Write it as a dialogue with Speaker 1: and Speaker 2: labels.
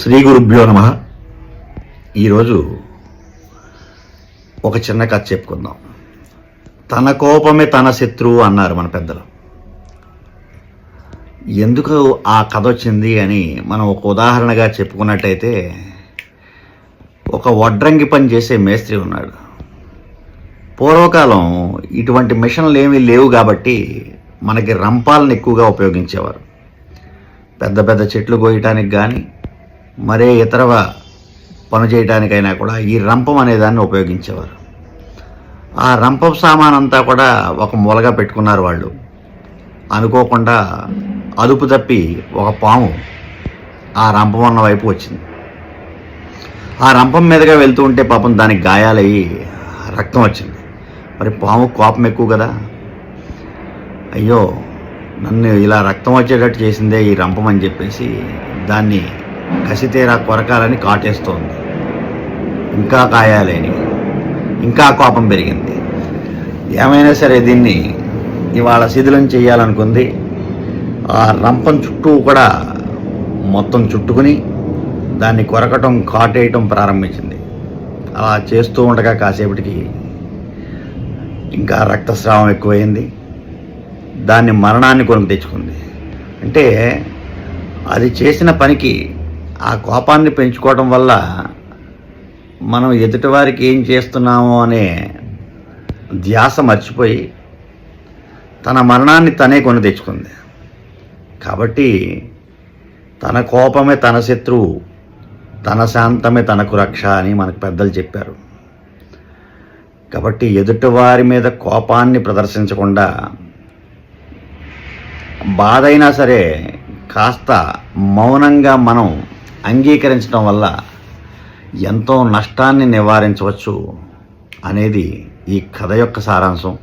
Speaker 1: శ్రీ గురుభ్యో నమ. ఈరోజు ఒక చిన్న కథ చెప్పుకుందాం. తన కోపమే తన శత్రువు అన్నారు మన పెద్దలు. ఎందుకు ఆ కథ వచ్చింది అని మనం ఒక ఉదాహరణగా చెప్పుకున్నట్టయితే ఒక వడ్రంగి పని చేసే మేస్త్రి ఉన్నాడు. పూర్వకాలం ఇటువంటి మిషన్లు ఏమీ లేవు కాబట్టి మనకి రంపాలను ఎక్కువగా ఉపయోగించేవారు. పెద్ద పెద్ద చెట్లు కోయటానికి కానీ మరే ఇతర పని చేయడానికైనా కూడా ఈ రంపం అనే దాన్ని ఉపయోగించేవారు. ఆ రంపం సామాన్ అంతా కూడా ఒక మూలగా పెట్టుకున్నారు వాళ్ళు. అనుకోకుండా అదుపు తప్పి ఒక పాము ఆ రంపం ఉన్న వైపు వచ్చింది. ఆ రంపం మీదుగా వెళ్తూ ఉంటే పాపం దానికి గాయాలయ్యి రక్తం వచ్చింది. మరి పాము కోపం ఎక్కువ కదా. అయ్యో నన్ను ఇలా రక్తం వచ్చేటట్టు చేసిందే ఈ రంపం అని చెప్పేసి దాన్ని కసితేరా కొరకాలని కాటేస్తోంది. ఇంకా కాయాలని ఇంకా కోపం పెరిగింది. ఏమైనా సరే దీన్ని ఇవాళ శిథిలం చేయాలనుకుంది. ఆ రంపం చుట్టూ కూడా మొత్తం చుట్టుకుని దాన్ని కొరకటం కాటేయటం ప్రారంభించింది. అలా చేస్తూ ఉండగా కాసేపటికి ఇంకా రక్తస్రావం ఎక్కువైంది. దాన్ని మరణాన్ని కొనుక్కు తెచ్చుకుంది. అంటే అది చేసిన పనికి ఆ కోపాన్ని పెంచుకోవడం వల్ల మనం ఎదుటివారికి ఏం చేస్తున్నామో అనే ధ్యాస మర్చిపోయి తన మరణాన్ని తనే కొని తెచ్చుకుంది. కాబట్టి తన కోపమే తన శత్రువు తన శాంతమే తనకు రక్ష అని మనకు పెద్దలు చెప్పారు. కాబట్టి ఎదుటివారి మీద కోపాన్ని ప్రదర్శించకుండా బాధైనా సరే కాస్త మౌనంగా మనం అంగీకరించడం వల్ల ఎంతో నష్టాన్ని నివారించవచ్చు అనేది ఈ కథ యొక్క సారాంశం.